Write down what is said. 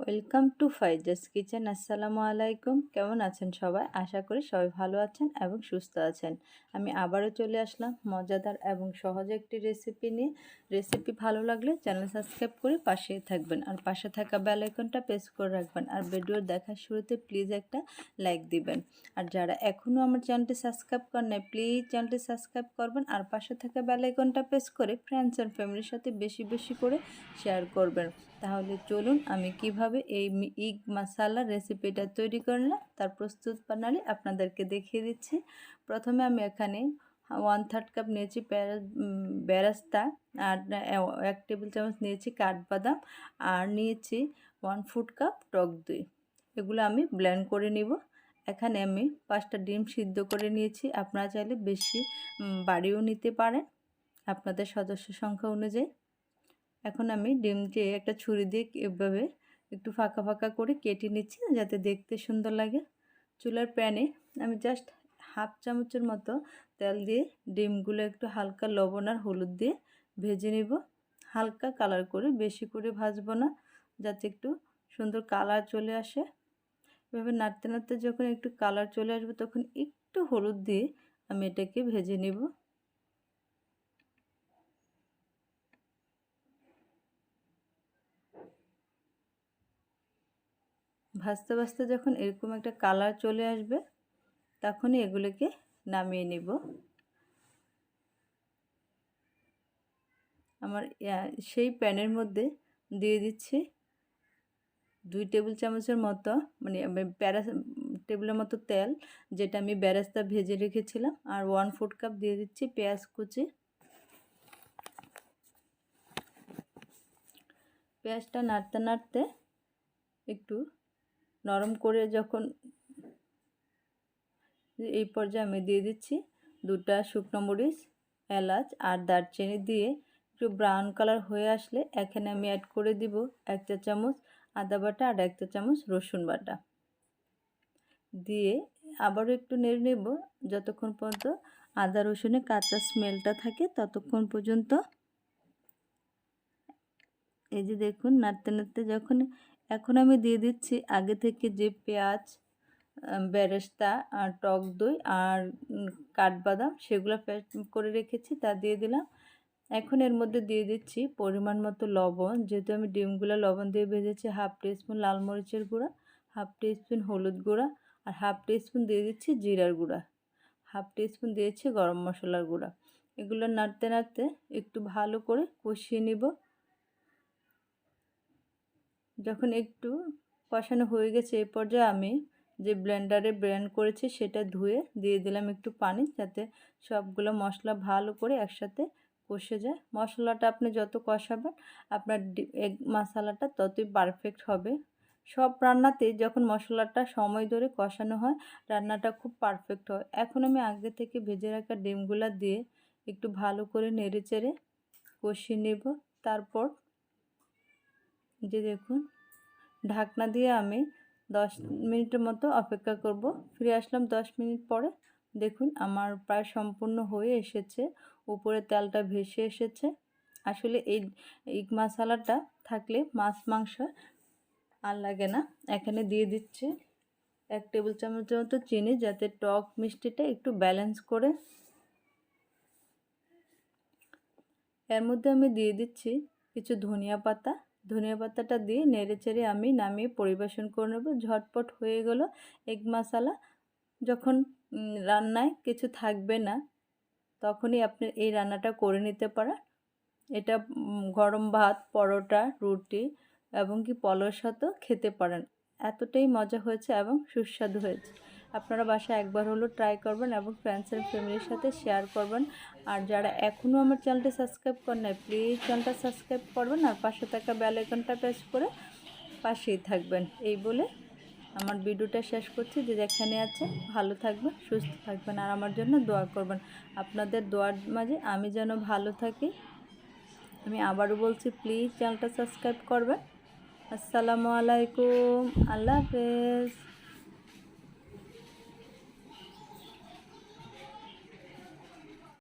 Welcome to ফাইজাস kitchen, আসসালামু আলাইকুম। কেমন আছেন সবাই? আশা করি সবাই ভালো আছেন এবং সুস্থ আছেন। আমি আবারও চলে আসলাম মজাদার এবং সহজ একটি রেসিপি নিয়ে। রেসিপি ভালো লাগলে চ্যানেল সাবস্ক্রাইব করে পাশেই থাকবেন আর পাশে থাকা বেল আইকনটা প্রেস করে রাখবেন আর ভিডিওর দেখার শুরুতে প্লিজ একটা লাইক দিবেন। আর যারা এখনও আমার চ্যানেলটি সাবস্ক্রাইব করেন নাই প্লিজ চ্যানেলটি সাবস্ক্রাইব করবেন আর পাশে থাকা বেল আইকনটা প্রেস করে ফ্রেন্ডস অ্যান্ড ফ্যামিলির সাথে বেশি বেশি করে শেয়ার করবেন। তাহলে চলুন আমি কীভাবে এই ইগ মশালা রেসিপিটা তৈরি করলাম তার প্রস্তুত প্রণালী আপনাদেরকে দেখিয়ে দিচ্ছি। প্রথমে আমি এখানে ওয়ান থার্ড কাপ নিয়েছি বেরাস্তা আর এক টেবিল চামচ নিয়েছি কাঠবাদাম আর নিয়েছি ওয়ান ফুড কাপ টক দই। এগুলো আমি ব্লেন্ড করে নিব। এখানে আমি পাঁচটা ডিম সিদ্ধ করে নিয়েছি। আপনারা চাইলে বেশি বাড়িও নিতে পারেন আপনাদের সদস্য সংখ্যা অনুযায়ী। এখন আমি ডিমটি একটা ছুরি দিয়ে এভাবে একটু ফাঁকা ফাঁকা করে কেটে নিচ্ছি যাতে দেখতে সুন্দর লাগে। চুলার প্যানে আমি জাস্ট হাফ চামচের মতো তেল দিয়ে ডিমগুলো একটু হালকা লবণ আর হলুদ দিয়ে ভেজে নেব। হালকা কালার করে, বেশি করে ভাজবো না, যাতে একটু সুন্দর কালার চলে আসে। এভাবে নাড়তে নাড়তে যখন একটু কালার চলে আসবে তখন একটু হলুদ দিয়ে আমি এটাকে ভেজে নেব। ভাজতে ভাজতে যখন এরকম একটা কালার চলে আসবে, তখনই এগুলোকে নামিয়ে নিব। আমার সেই প্যানের মধ্যে দিয়ে দিচ্ছি দুই টেবিল চামচের মতো মানে প্যারা টেবিলের মতো তেল, যেটা আমি ব্যারাস্তা ভেজে রেখেছিলাম, আর ওয়ান ফুড কাপ দিয়ে দিচ্ছি পেঁয়াজ কুচি। পেঁয়াজটা নাড়তে নাড়তে একটু নরম করে যখন এই পর্যায়ে আমি দিয়ে দিচ্ছি দুটা শুকনো মরিচ, এলাচ আর দারচিনি দিয়ে একটু ব্রাউন কালার হয়ে আসলে এখানে আমি অ্যাড করে দিব এক চা চামচ আদা বাটা আর এক চা চামচ রসুন বাটা। দিয়ে আবারও একটু নেড়ে নেব, যতক্ষণ পর্যন্ত আদা রসুনে কাঁচা স্মেলটা থাকে ততক্ষণ পর্যন্ত এই যে দেখুন, নাড়তে নাড়তে যখন, এখন আমি দিয়ে দিচ্ছি আগে থেকে যে পেঁয়াজ বেরেস্তা আর টক দই আর কাঠবাদাম সেগুলো পেস্ট করে রেখেছি, তা দিয়ে দিলাম। এখন এর মধ্যে দিয়ে দিচ্ছি পরিমাণ মতো লবণ, যেহেতু আমি ডিমগুলো লবণ দিয়ে ভেজেছি, হাফ টিস্পুন লাল মরিচের গুঁড়া, হাফ টিস্পুন হলুদ গুঁড়া আর হাফ টিস্পুন দিয়ে দিচ্ছি জিরার গুঁড়া। হাফ টি টিস্পুন দিয়েছি গরম মশলার গুঁড়া। এগুলো নাড়তে নাড়তে একটু ভালো করে কষিয়ে নিব। যখন একটু কষানো হয়ে গেছে এ পর্যায়ে আমি যে ব্লেন্ডারে ব্লেন্ড করেছি সেটা ধুয়ে দিয়ে দিলাম একটু পানি যাতে সবগুলো মশলা ভালো করে একসাথে কষে যায়। মশলাটা আপনি যত কষাবেন, আপনার এগ মশলাটা ততই পারফেক্ট হবে। সব রান্নাতে যখন মশলাটা সময় ধরে কষানো হয়, রান্নাটা খুব পারফেক্ট হয়। এখন আমি আগে থেকে ভেজে রাখা ডিমগুলা দিয়ে একটু ভালো করে নেড়ে চেড়ে কষিয়ে নেব। তারপর যে দেখুন, ঢাকনা দিয়ে আমি দশ মিনিটের মতো অপেক্ষা করব। ফিরে আসলাম দশ মিনিট পরে। দেখুন, আমার প্রায় সম্পূর্ণ হয়ে এসেছে। উপরে তেলটা ভেসে এসেছে। আসলে এই ইগ মশালাটা থাকলে মাছ, মাংস আর লাগে না। এখানে দিয়ে দিচ্ছে এক টেবিল চামচের মতো চিনি যাতে টক মিষ্টিটা একটু ব্যালেন্স করে। এর মধ্যে আমি দিয়ে দিচ্ছি কিছু ধনিয়া পাতা। ধনিয়া পাতাটা দিয়ে নেড়ে চেড়ে আমি নামিয়ে পরিবেশন করে নেব। ঝটপট হয়ে গেল এগ মশালা। যখন রান্নায় কিছু থাকবে না, তখনই আপনি এই রান্নাটা করে নিতে পারেন। এটা গরম ভাত, পরোটা, রুটি এবং কি পলোর সাথেও খেতে পারেন। এতটাই মজা হয়েছে এবং সুস্বাদু হয়েছে। আপনারা বাসায় একবার হলো ট্রাই করবেন এবং ফ্রেন্ডস অ্যান্ড ফ্যামিলির সাথে শেয়ার করবেন। আর যারা এখনও আমার চ্যানেলটি সাবস্ক্রাইব করেন নাই প্লিজ চ্যানেলটা সাবস্ক্রাইব করবেন আর পাশে থাকা বেল আইকনটা প্রেস করে পাশেই থাকবেন। এই বলে আমার ভিডিওটা শেষ করছি। যে যেখানে আছে, ভালো থাকবেন, সুস্থ থাকবেন আর আমার জন্য দোয়া করবেন। আপনাদের দোয়ার মাঝে আমি যেন ভালো থাকি। আমি আবারও বলছি প্লিজ চ্যানেলটা সাবস্ক্রাইব করবেন। আসসালামু আলাইকুম। আল্লাহ হাফেজ।